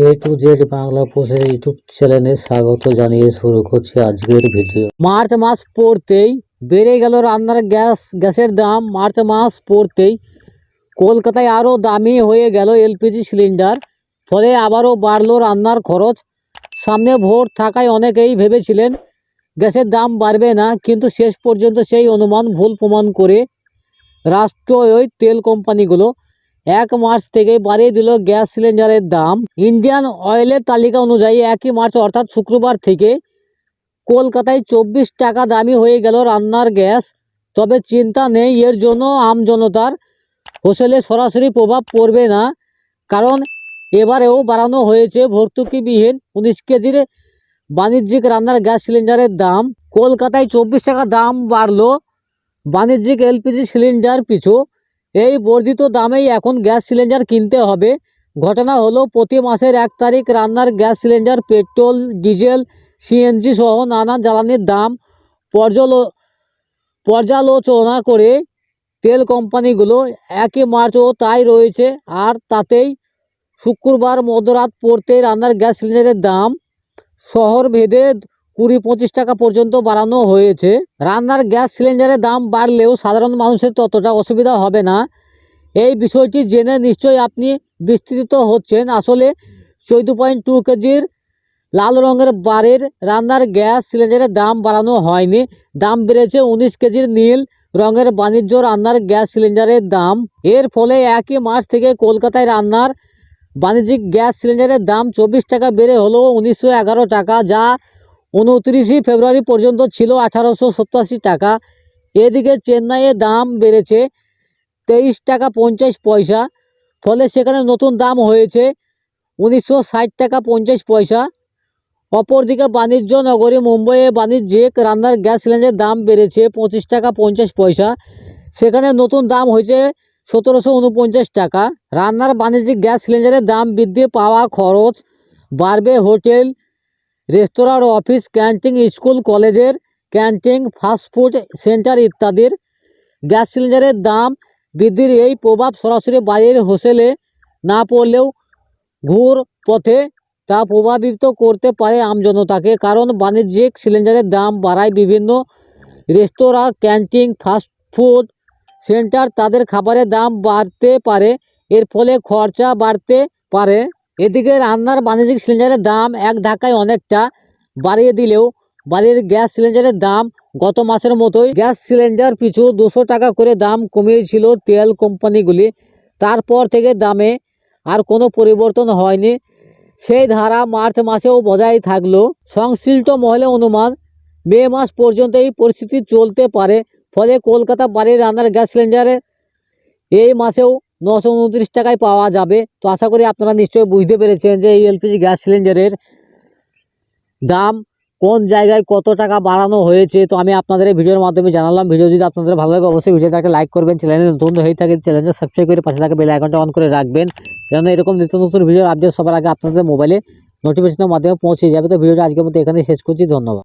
A to Z Bangla স্বাগত জানিয়ে শুরু আজকের মার্চ মাস পড়তেই বেড়ে রান্নার গ্যাস, গ্যাসের দাম। মার্চ মাস পড়তেই কলকাতায় আরও দামি হয়ে এলপিজি সিলিন্ডার, ফলে আবারও বাড়লো রান্নার খরচ। সামনে ভোট থাকায় অনেকেই ভেবেছিলেন গ্যাসের দাম বাড়বে না, কিন্তু শেষ পর্যন্ত সেই অনুমান ভুল প্রমাণ করে রাষ্ট্র ওই তেল কোম্পানিগুলো এক মার্চ থেকে বাড়িয়ে দিল গ্যাস সিলিন্ডারের দাম। ইন্ডিয়ান অয়েলের তালিকা অনুযায়ী একই মার্চ, অর্থাৎ শুক্রবার থেকে কলকাতায় চব্বিশ টাকা দামি হয়ে গেল রান্নার গ্যাস। তবে চিন্তা নেই, এর জন্য আমজনতার হোসেলে সরাসরি প্রভাব পড়বে না। কারণ এবারেও বাড়ানো হয়েছে ভর্তুকিবিহীন উনিশ কেজির বাণিজ্যিক রান্নার গ্যাস সিলিন্ডারের দাম। কলকাতায় চব্বিশ টাকা দাম বাড়লো বাণিজ্যিক এলপিজি সিলিন্ডার পিছু। এই বর্ধিত দামেই এখন গ্যাস সিলিন্ডার কিনতে হবে। ঘটনা হলো, প্রতি মাসের এক তারিখ রান্নার gas cylinder, petrol, diesel, CNG সহ নানা জ্বালানির দাম পর্যালো, পর্যালোচনা করে তেল কোম্পানিগুলো একই মার্চও তাই রয়েছে। আর তাতেই শুক্রবার মধ্যরাত পড়তে রান্নার গ্যাস সিলিন্ডারের দাম শহর ভেদে কুড়ি পঁচিশ টাকা পর্যন্ত বাড়ানো হয়েছে। রান্নার গ্যাস সিলিন্ডারের দাম বাড়লেও সাধারণ মানুষের ততটা অসুবিধা হবে না। এই বিষয়টি জেনে নিশ্চয়ই আপনি বিস্তৃত হচ্ছেন। আসলে চৌদ্দ পয়েন্ট টু কেজির লাল রঙের বাড়ির রান্নার গ্যাস সিলিন্ডারের দাম বাড়ানো হয়নি। দাম বেড়েছে উনিশ কেজির নীল রঙের বাণিজ্য রান্নার গ্যাস সিলিন্ডারের দাম। এর ফলে একই মাস থেকে কলকাতায় রান্নার বাণিজ্যিক গ্যাস সিলিন্ডারের দাম চব্বিশ টাকা বেড়ে হলো উনিশশো এগারো টাকা, যা উনত্রিশে ফেব্রুয়ারি পর্যন্ত ছিল আঠারোশো সপ্তাশি টাকা। এদিকে চেন্নাইয়ে দাম বেড়েছে তেইশ টাকা পঞ্চাশ পয়সা, ফলে সেখানে নতুন দাম হয়েছে উনিশশো ষাট টাকা পঞ্চাশ পয়সা। অপরদিকে বাণিজ্য নগরী মুম্বাইয়ে বাণিজ্যিক রান্নার গ্যাস সিলিন্ডারের দাম বেড়েছে পঁচিশ টাকা পঞ্চাশ পয়সা। সেখানে নতুন দাম হয়েছে সতেরোশো উনপঞ্চাশ টাকা। রান্নার বাণিজ্যিক গ্যাস সিলিন্ডারের দাম বৃদ্ধি পাওয়া খরচ, বাড়বে হোটেল রেস্তোরাঁর অফিস, ক্যান্টিন, স্কুল, কলেজের ক্যান্টিন ফাস্টফুড সেন্টার ইত্যাদির গ্যাস সিলিন্ডারের দাম বৃদ্ধির এই প্রভাব সরাসরি বাইরের হোসেলে না পড়লেও ঘুর পথে তা প্রভাবিত করতে পারে আমজনতাকে কারণ বাণিজ্যিক সিলিন্ডারের দাম বাড়ায় বিভিন্ন রেস্তোরাঁ, ক্যান্টিন ফাস্টফুড সেন্টার, তাদের খাবারের দাম বাড়তে পারে, এর ফলে খরচা বাড়তে পারে। এদিকে রান্নার বাণিজ্যিক সিলিন্ডারের দাম এক ধাক্কায় অনেকটা বাড়িয়ে দিলেও বাড়ির গ্যাস সিলিন্ডারের দাম গত মাসের মতোই গ্যাস সিলিন্ডার পিছু দুশো টাকা করে দাম কমিয়েছিল তেল কোম্পানিগুলি। তারপর থেকে দামে আর কোনো পরিবর্তন হয়নি। সেই ধারা মার্চ মাসেও বজায় থাকল। সংশ্লিষ্ট মহলে অনুমান, মে মাস পর্যন্ত এই পরিস্থিতি চলতে পারে। ফলে কলকাতা বাড়ির রান্নার গ্যাস সিলিন্ডারে এই মাসেও নশো উনত্রিশ টাকায় পাওয়া যাবে। তো আশা করি আপনারা নিশ্চয়ই বুঝতে পেরেছেন যে এই এলপিজি গ্যাস সিলিন্ডারের দাম কোন জায়গায় কত টাকা বাড়ানো হয়েছে। তো আমি আপনাদের এই ভিডিওর মাধ্যমে জানালাম। ভিডিও যদি আপনাদের ভালো লাগে, অবশ্যই ভিডিওটাকে লাইক করবেন। চ্যানেলে নতুন হয়ে থাকে চ্যানেলটা সাবস্ক্রাইব করে পাশে থাকা বেল আইকনটা অন করে রাখবেন। কেন এরকম নিত্য নতুন ভিডিওর আপডেট সবার আগে আপনাদের মোবাইলে নোটিফিকেশনের মাধ্যমে পৌঁছে যাবে। তো ভিডিওটা আজকের মতো এখানে শেষ করছি। ধন্যবাদ।